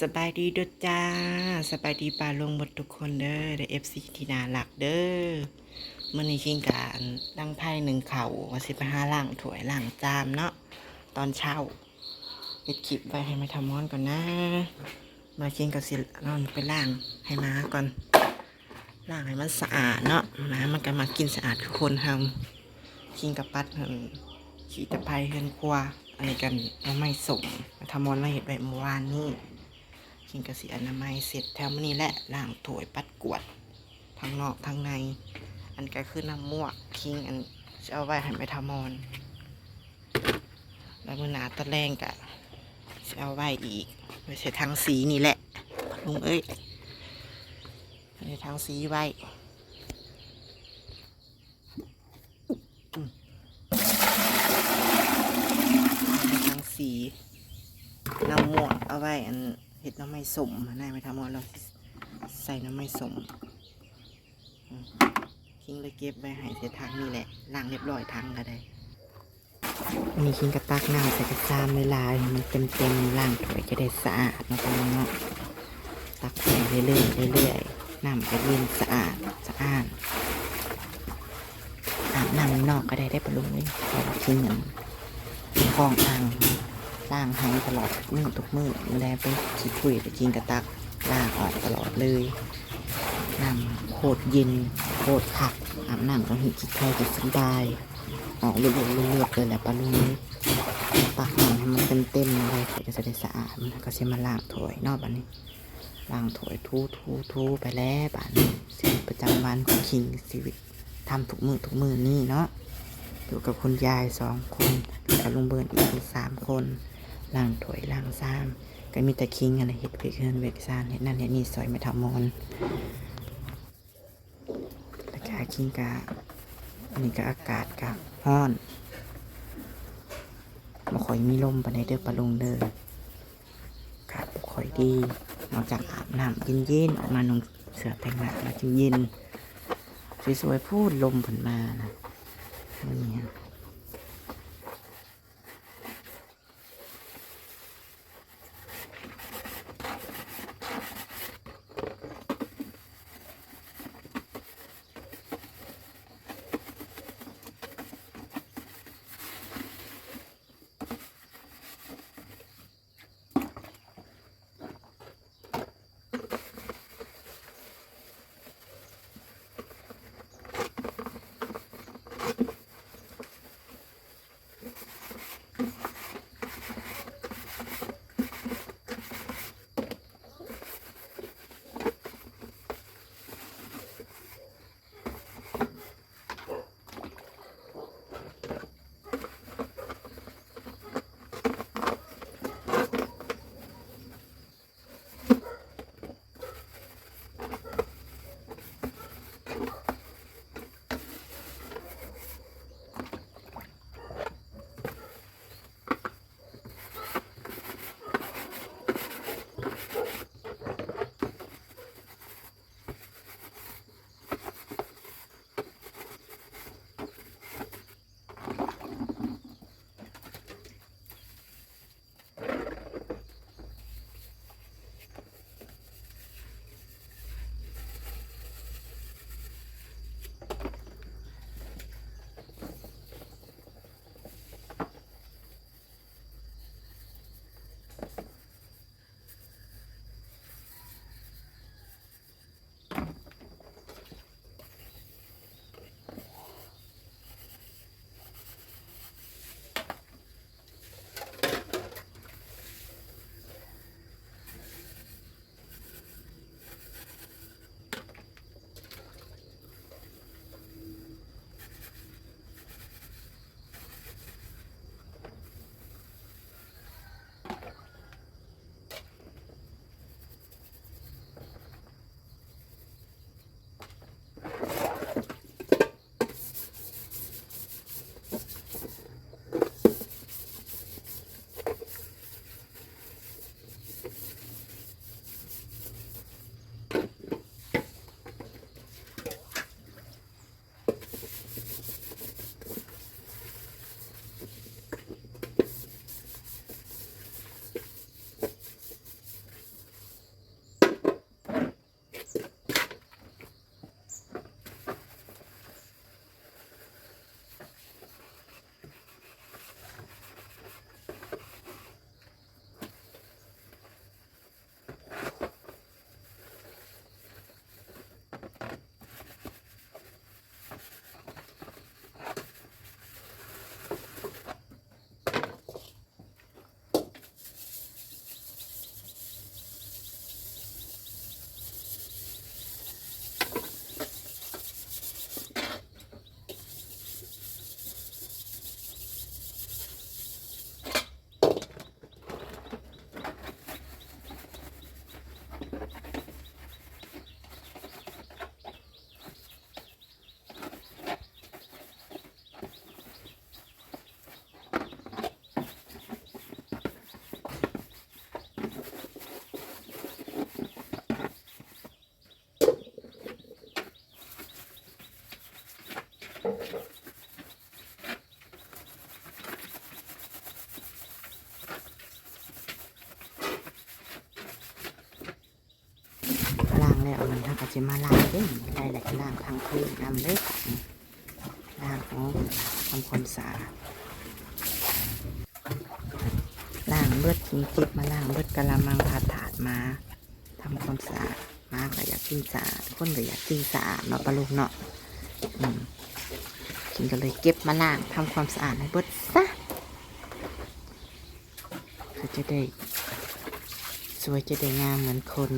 สบายดีด้อจ้า สบายดีปลาลงหมดทุกคนเด้อเด้อฟซีที่นาหลักเด้อมื่อนี้คิงการตั้งไพ่หนึ่งเข่าว่าสิไปหาล่างถวยล่างจามเนาะตอนเช้าเฮ็ดคลิปไว้ให้มาทำม้อนก่อนนะ มาคิงกับสินอนไปล่างให้มาก่อนล่างให้มันสะอาดเนาะหมามันก็มากินสะอาดคือคนทำคิงกับปัดหั่นขี่ตะไคร้เฮือนครัวอันนี้กันเอาไม่สมมาทำม้อนมาเห็ดไว้เมื่อวานนี้ คิงกระสีอนามัยเสร็จแถวนี้แหละล้างถ้วยปัดกวดทั้งนอกทั้งใน อันก็คือน้ำมั่วกคิงอันจะเอาไว้ให้ไปทำมอนแล้วมือหนาตะแรงกะจะเอาไว้อีกไว้ใช่ทางสีนี่แหละลุงเอ้ยใช้ทางสีไว้อืมทางสี น้ำหมวกเอาไว้อันเห็ ดน้ำไม่สมนายไม่ทำมอเราใส่น้ำไม่สมอืมคิงเลยเก็บไว้ให้เสทางนี่แหละล้างเรียบร้อยทั้งก็ได้อันนี้คิงกระตักน้ำใส่กระซามเวลาให้มันเต็มเต็มล้างถ้วยจะได้สะอาดนะพี่น้องเนาะตักไปเรื่อยๆเรื่อยๆน้ำจะเย็นสะอาดสะอาดอาบน้ำนอกก็ได้ได้ปะลุงเลยเพราะว่าคิงเงินคลองอ่าง ล่างให้ตลอดมือทุกมือแลไปขี้คุยไปกินกระตักล่างออกตลอดเลยน้ำโคตรเย็นโคตรขักอาบน้ำก็หิจิตใจก็สบาย ออกเลือดเลือดเลยแหละปลาลุงนี้ปักหนังให้มันเต็มเต็มๆอะไรใส่ก็จะได้สะอาดมันก็จะมาล้างถ้วยนอกบ้านนี้ล้างถ้วยทูทูทูไปแล้วบ้านนี้ประจำวันของคิงชีวิตทำทุกมือทุกมือนี่เนาะอยู่กับคุณยายสองคนแล้วลุงเบิร์นอีกสามคน ล่างถวยล่างซ้ำก็มีแต่คิงอะไรเห็ดเวกเฮินเวกซานเห็ดนั่นเห็ดนี่ซอยไม่ทำมอนต่กาคิงกาอันนี้ก็อากาศกะฮ้อนมาคอยมีลมปานใดเด้อปะลุงเด้ออากาศบ่ค่อยดีนอกจากอาบน้ำเย็นๆออกมานุ่งเสื้อแต่งหน้าแล้วจึงเย็นสวยๆพูดลมผลมานะนี่ แล้วมันถ้าก็จะมาล้างเด้ได้แหละล้างทางพื้นนำเลยค่ะล้างของทำความสะอาดล้างเบิดทิ้งจิบมาล้างเบิดกะละมังถาดถาดมาทำความสะอาดมาก็อยากกินสะอาดคนก็อยากกินสะอาดเนาะปลาลูกเนาะอืมกินก็เลยเก็บมาล้างทำความสะอาดให้เบิดซะก็จะได้สวยจะได้งามเหมือนคน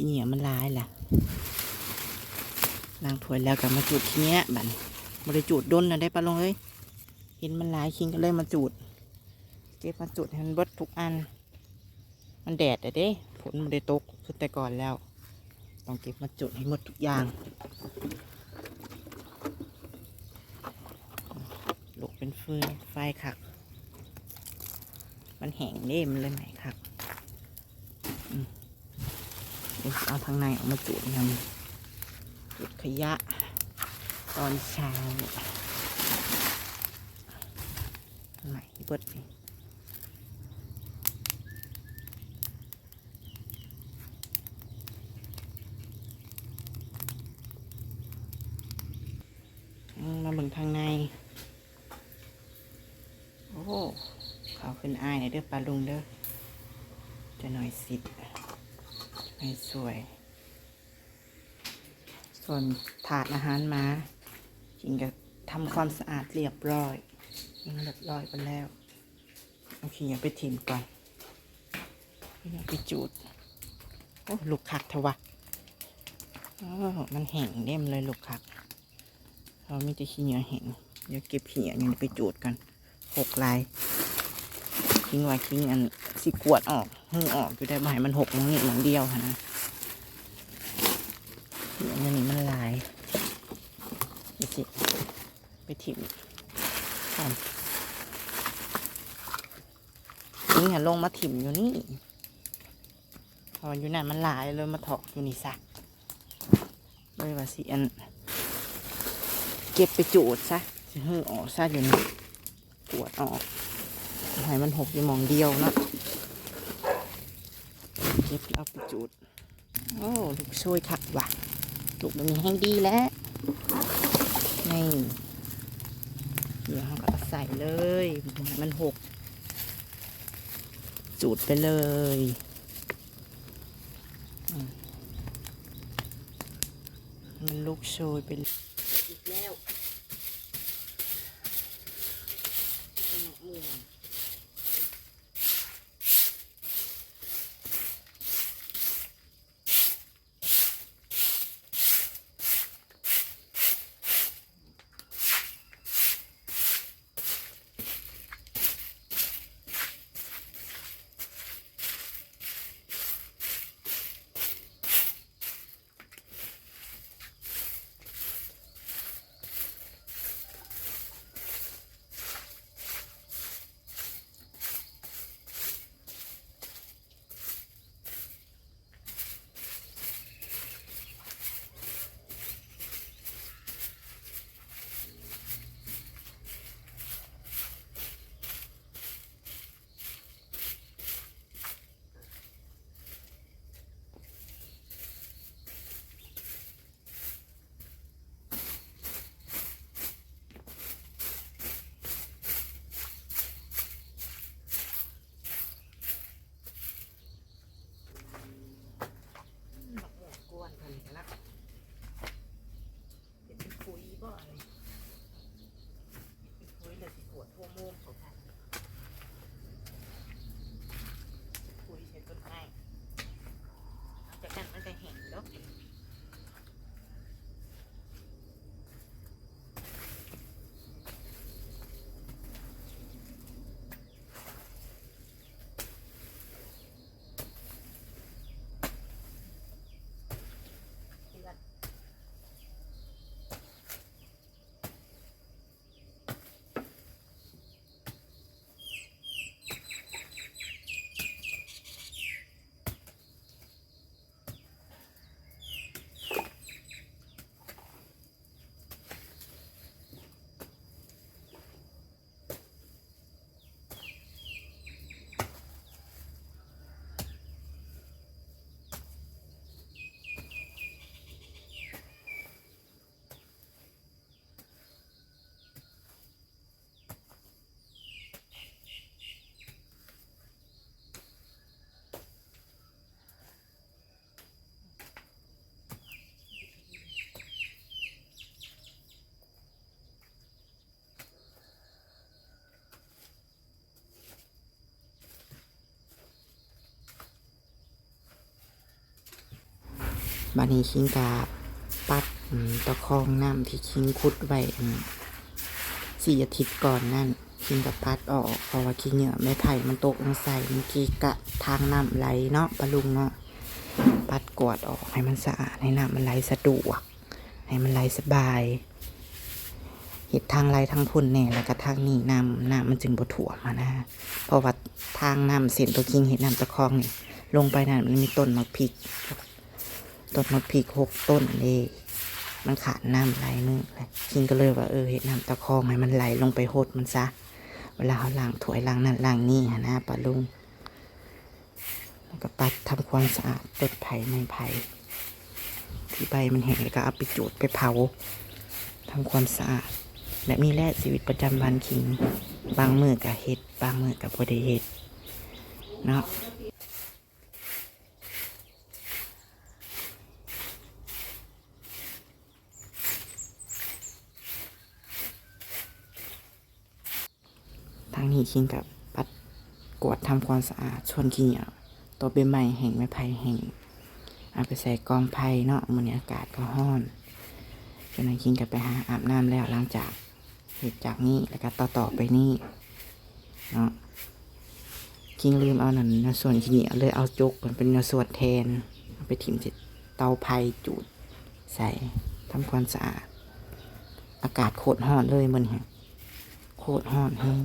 ขี้เหนียวมันลายล่ะล้างถ้วยแล้วก็มาจูดขี้เนี้ยบันมาได้จูดด้นนะได้ปะลงเอ้ยเห็นมันลายคิงก็เลยมาจูด เก็บมาจูดให้มันบดทุกอัน มันแดดอะเด้ฝนมันได้ตกคือแต่ก่อนแล้ว ต้องเก็บมาจุดให้หมดทุกอย่างลุกเป็นฟืนไฟคัก มันแห้งเด้มเลยไหมคัก เดี๋ยวเอาทางในออกมาจุดนำจุดขยะ ตอนเช้าไหนเบิดนี่มาเบิ่งทางใน โอ้ เขาขึ้นอายหน่ยเด้อปลาลุงเด้อ จะหน่อยสิทธ ไม่สวย ส่วนถาดอาหารมาจริงก็ทำความสะอาดเรียบร้อยยิงเรียบร้อยไปแล้ว โอเคอย่าไปถิ่มก่อนอย่าไปจูด โอ้ลูกคักเถอะวะอ๋อมันแห้งเด้มเลยลูกคักเรามีแต่ขี้เหนียวแห้งเดี๋ยวเก็บขี้เหนียวนี่ไปจูดกันหกลายทิ้งไว้ทิ้งอัน สิกวดออกหื้อออกอยู่ได้บ่ให้มันหกมันนี่หลังเดียวค่ะนะเหนียวนี่มันลายเดี๋ยวสิไปถิ่มก่อนทิ้งอะลงมาถิ่มอยู่นี่พออยู่นั่นมันลายเลยมาถอกอยู่นี่ซะเลยว่าสิอันเก็บไปจูดซะจะหื้อออกซะเดี๋ยวนี้ปวดออกให้มันหกอยู่มองเดียวเนาะ เก็บเอาไปจูดโอ้ลูกช่วยคักว่ะลูกมันมีแห้งดีแล้ว นี่เดี๋ยวเราก็ใส่เลยมันหกจูดไปเลยมมันลูกโชยไปเลย บานี้คิงกาปัดตะคองน้ำที่คิงคุดไว้สี่อาทิตย์ก่อนนั่นคิงกับปัดออกเพราะว่าคิงเหนี่ยไม่ไผ่มันตกลงใส่มันกีกะทางน้ำไหลเนาะปะลุงเนาะปัดกวาดออกให้มันสะอาดให้น้ำมันไหลสะดวก ให้มันไหลสบายเห็ดทางไหลทางพุ่นแน่แล้วก็ทางนี้น้ำน้ำมันจึงบ่ถ่วมอะนะเพราะว่าทางน้ำเส้นตัวคิงเห็ดน้ำตะคองนี่ลงไปนั่นมันมีต้นมะพริก ต้นมะพริกหกต้นเลยมันขาดน้ำไหลนึงเลยคิงก็เลยว่าเออเห็ดน้ำตะคองให้มันไหลลงไปโหดมันซะ เวลาเขาล้างถ้วยล้างนั่นล้างนี่หะนะปะลุงแล้วก็ปัดทำความสะอาดต้นไผ่ไม้ไผ่ที่ใบมันแห้งแล้วก็เอาไปจูดไปเผาทำความสะอาดแบบนี้แหละชีวิตประจำวันคิง บางมือกับเห็ด บางมือกับบ่ได้เห็ดเนาะ นี้คิงกับปัดกวาดทำความสะอาดชวนขี้เหนียตัวเป็นใหม่แห่งไม้ไผ่แห่งเอาไปใส่กองไผ่เนาะมันอากาศก็ร้อนจนนั้นคิงกับไปหาอาบน้ำแล้วหลังจากเหตุจากนี้แล้วก็ต่อต่อไปนี่เนาะคิงลืมเอาหนั่นส่วนขี้เหนียวเลยเอาจุกมันเป็นนส่วนแทนเอาไปถิ่มจิเตาไผ่จูดใส่ทำความสะอาด อากาศโคตรร้อนเลยมันฮะโคตรฮอนแห้ง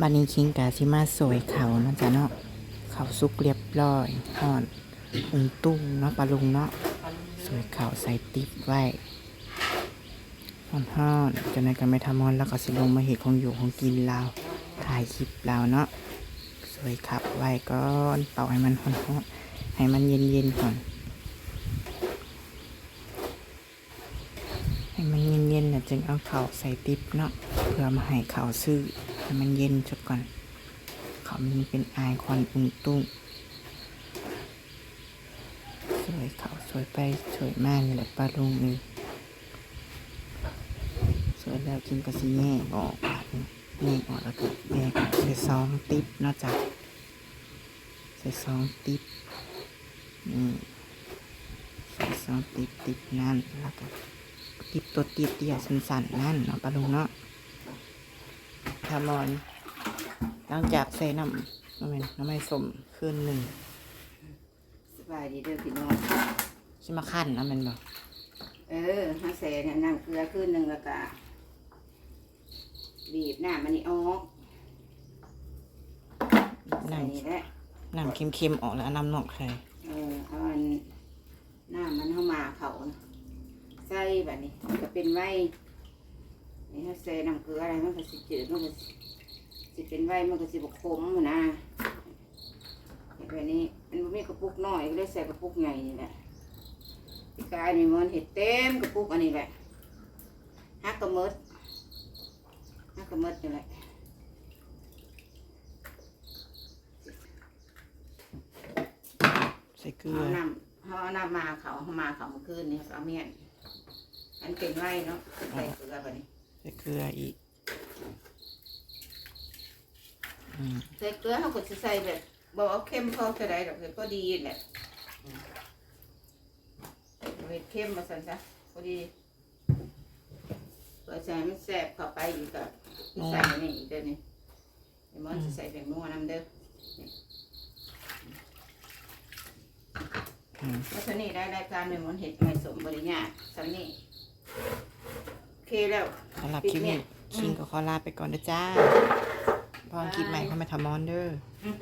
บันนี้คิงกาซิมาสวยเขาเนาะจ๊ะเนาะเขาสุกเรียบร้อยหอนอุงตุ้งเนาะปลาลุงเนาะสวยเขาใส่ติ๊บไว้หอนหอนจากนั้นก็ไม่ทำมอนแล้วก็สิลงมาเห็ดของอยู่ของกินเราถ่ายคลิปเราเนาะสวยขับไว้ก่อนเป่าให้มันห่อนให้มันเย็นๆก่อน ให้มันเย็นๆน่ะจึงเอาเขาใส่ติ๊บเนาะเพื่อมาให้เขาซื้อ ให้มันเย็นจดก่อน เขามันเป็นไอควันอุ้งตุ้งสวยเขาสวยไปสวยมากนี่แหละป้าลุงเลยสวยแล้วจึงกระสีแง่ออกนี้แง่ออกแล้วก็แง่ใส่ซองติ๊บนาะจ๊ะใส่ซองติ๊บนี่ใส่ซองติ๊บติ๊บนั่นแล้วก็ติดตัวเตี้ยเตี้ยๆสันๆนั่นเนาะปลาลุงเนาะ ทามอนหลังจากใส่น้ำน้ำมันน้ำมันสมคืนหนึ่งสบายดีเด้อพี่น้องใช่มาขั้นน้ำมันบ่เออฮัเซเนี่ยนั่งเกลือขึ้นหนึ่งแล้วก็บีบหน้ามันนี่ออกใส่น้นี่แหละำน้ำเค็มๆออกแล้วเอาน้ำนอกใส่เออเอาอันหน้ามันเข้ามาเขานะใส่แบบนี้มันก็เป็นไว้ นี่ฮัเซน้ำเกลืออะไรมันก็สิจืดมันก็สิสิเป็นไว้มันก็สิบกคมหั้นนะแบบนี้มันบ่มีกระปุกน้อยก็เลยใส่กระปุกใหญ่นี่แหละพี่กายนี่มันเห็ดเต็มกระปุกอันนี้แหละฮักกระมดฮักกระมดนี่แหละใส่เกลือเอาน้ำเขาเอาน้ำมาเขาเขามาเขาเมื่อคืนนี่เอาเมียนอันเป็นไว้เนาะใส่เกลือแบบนี้ใส่ เกลืออีกอืมใส่เกลือเขาก็จะใส่แบบบอกเอาเข้มพอจะได้ดอกก็ดีแหละเอาเห็ดเข้มมาใส่ซะพอดีเปิดใส่มันแสบเข้าไปอีกก็ใส่นี่อีกเด้อนี่เดี๋ยวมันจะใส่เป็นนัวน้ำเด้ออืม เพราะฉะนี้ได้รายการหนึ่งมันเห็ดไม่สมบริญญาสันนี่โอ เคแล้วสำหรับคลิปนี้คิงก็ขอลาไปก่อนนะจ้าพอคลิปใหม่เข้ามาทำมอนเด้ออืม